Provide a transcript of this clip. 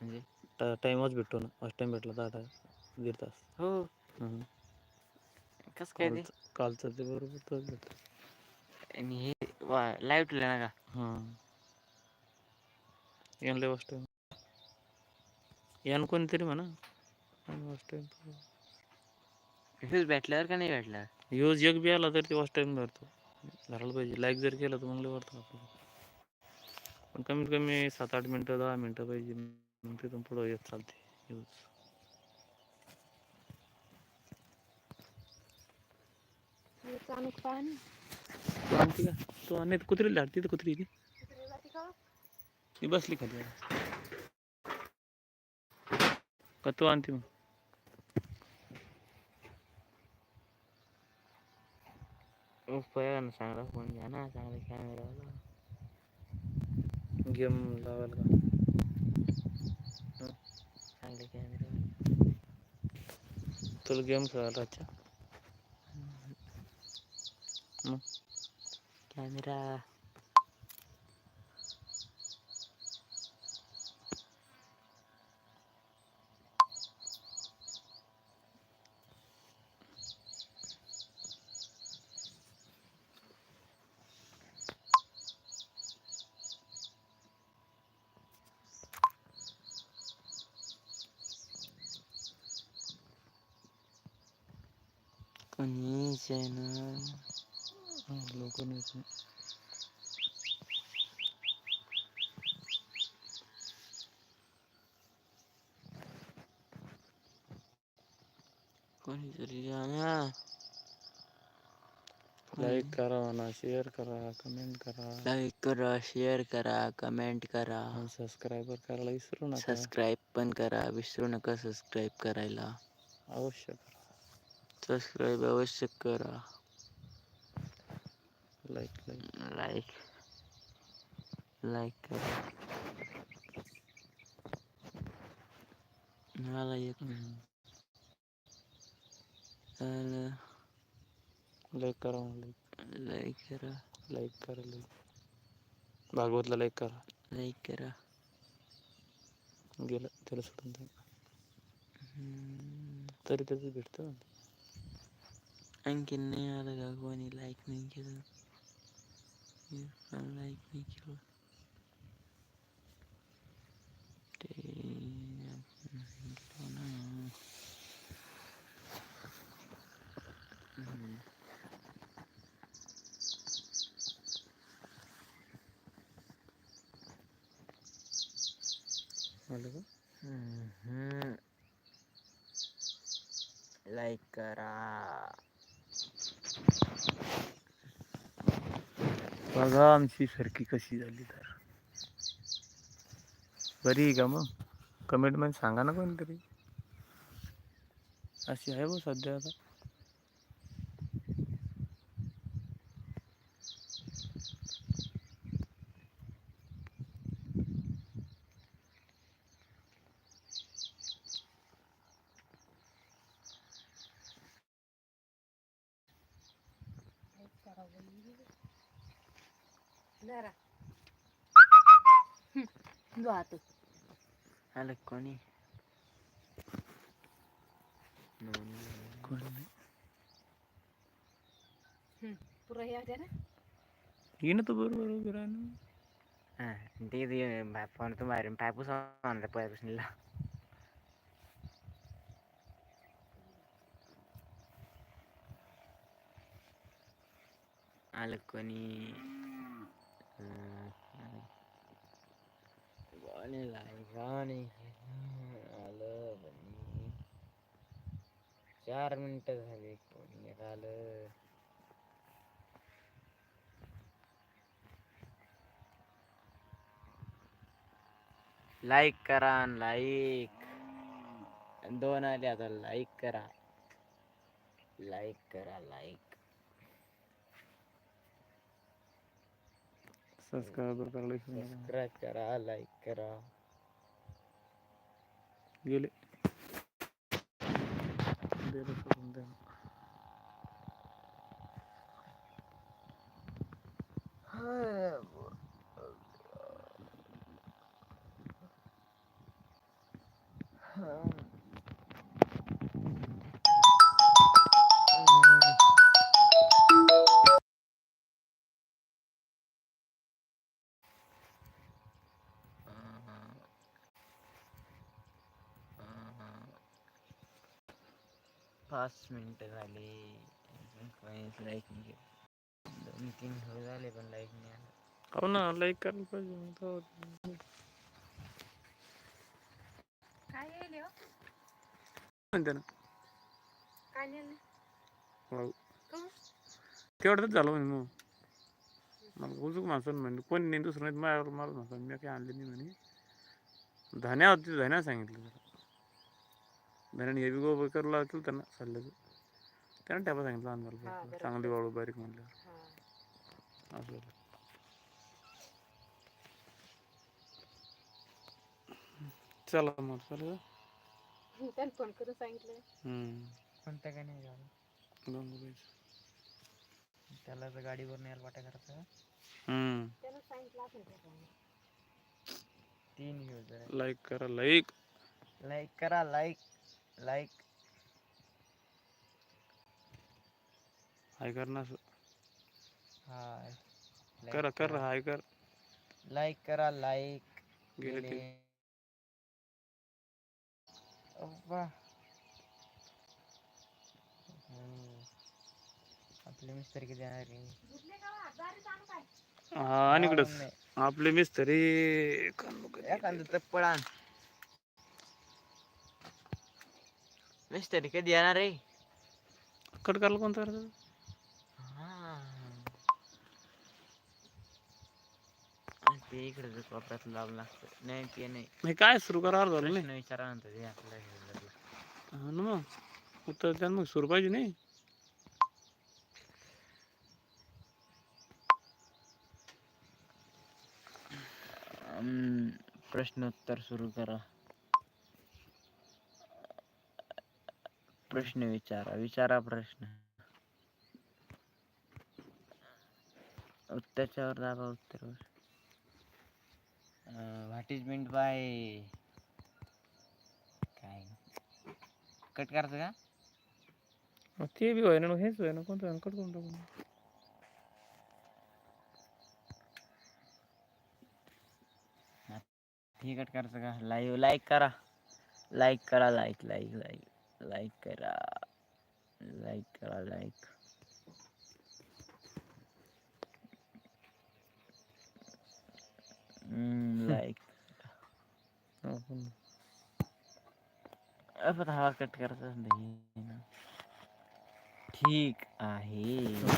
म्हणजे टाइमच भेटतो ना. फर्स्ट टाइम भेटला तर आता दीड तास. हो. हम्म. कसं काय ते? कालचं कालचं ते बरोबर तोच भेटतो आणि हे लाईव्ह ठेवलं ना का? हां यांना फर्स्ट टाइम यान कोणतरी म्हणा. फर्स्ट टाइम व्ह्यूज भेटल्यावर का नाही भेटल्यावर? ह्यूज एक बी आला तर ते फर्स्ट टाइम भरतो. धरायला पाहिजे. लाईक जर केलं तर मग लय भरतो आपल्याला. पण कमीत कमी सात आठ मिनटं दहा मिनटं पाहिजे. तिथून पुढं येत चालते पाहणे तू आणते का तू आणि कुत्री लाट तिथं कुत्री ती बसली खाली का तू आणते मग चांगला फोन घ्या ना चांगला कॅमेरावाला गेम लावायला का कॅमेरा तुला गेम खेळायला अच्छा मग कॅमेरा कोणीच आहे ना. कोणीतरी लाईक करा म्हणा शेअर करा कमेंट करा. लाईक करा शेअर करा कमेंट करा. आणि सबस्क्राईबर करायला विसरू नका. सबस्क्राईब पण करा विसरू नका सबस्क्राईब करायला. अवश्य करा. सबस्क्राईब अवश्य करा. लाईक लाईक लाईक करा. मला एक. लाईक करा लाईक लाईक करा. लाईक करा लाईक भागवतला लाईक करा. लाईक करा. गेलं त्याला सोडून द्या. तरी त्याचं भेटतं. आणखीन नाही आलं का कोणी लाईक नाही केलं लाईक नाही केलं ते आपण केलं ना. हम्म. आलं का हम्म. लाईक करा बघा आमची सरकी कशी झाली तर. बरी आहे का मग? कमेंटमध्ये सांगा ना कोणतरी. अशी आहे बघ सध्या आता. जरा जो आता आलं कोणी कोणी नाही पुरा हे होत्या ना ये ना तू बरोबर उभी राहा ना हा, आलं कोणी आणि चार मिनिटं झाली कोणी निघालं. लाईक करा लाईक दोन आले आता लाईक करा. लाईक करा लाईक सबस्क्राईबर करायला विसरू नका. सबस्क्राईब करा लाईक करा गेले पाच मिनिटं झाली. अजून काहीच लाईक नाही दोन तीन हो झाले पण लाईक नाही आलं. हो ना लाईक करायला पाहिजे. काय येईल हो? म्हणते ना. काय नेलं? हो? तेवढंच झालं म्हणे मग. मला उजूक माणसं म्हणजे कोणी नाही दुसरं नाही माझ्यावर मला म्हणतो मी काही आणले नाही म्हणे. धान्या होती धान्या सांगितलं धान्याने हे बी गोबर करू लागतील त्यांना सल्ल्याचं त्यानं टॅपा सांगितलं अंधार. चांगली वाळू बारीक म्हणल्यावर हा. असं. चला मग चला त्याने फोन करून सांगितलं हम्म. कोणतं काय नाही झालं रुपयाचं. त्याला तर गाडीवर न्यायला वाटा करायचं हम्म त्यानं सांगितलं त्याच्यामुळे. तीन लाईक करा लाईक लाईक करा लाईक लाईक हाय कर ना हाय करा कर हाय कर लाईक करा लाईक गेले ते अब्बा हम्म. आपले मिस्त्री किती येणार आहे? हा आणि इकडंच नाही. आपले मिस्त्री एखादं तप्पड आण मिस्त्री कधी येणार आहे कट करायला कोणतं करायचं? हा. ते इकडे लावलं लागतं नाही ते नाही नाही काय सुरू करा झालं नाही प्रश्न विचारा म्हणतो ते आपल्या हे हा ना मग उत्तर द्या मग सुरू पाहिजे नाही प्रश्नोत्तर सुरू करा प्रश्न विचारा विचारा प्रश्न. त्याच्यावर दाबा उत्तरवर व्हॉट इज मिंट बाय काय? कट करायचं का? मग ते बी होय ना मग हेच होय ना कोणतं ना, कट करून टाकू ठीक कट करायचं का? लाईव्ह लाईक करा. लाईक करा लाईक लाईक लाईक लाईक करा लाईक करा लाईक लाईक आपण आपण हा कट ना. ठीक आहे.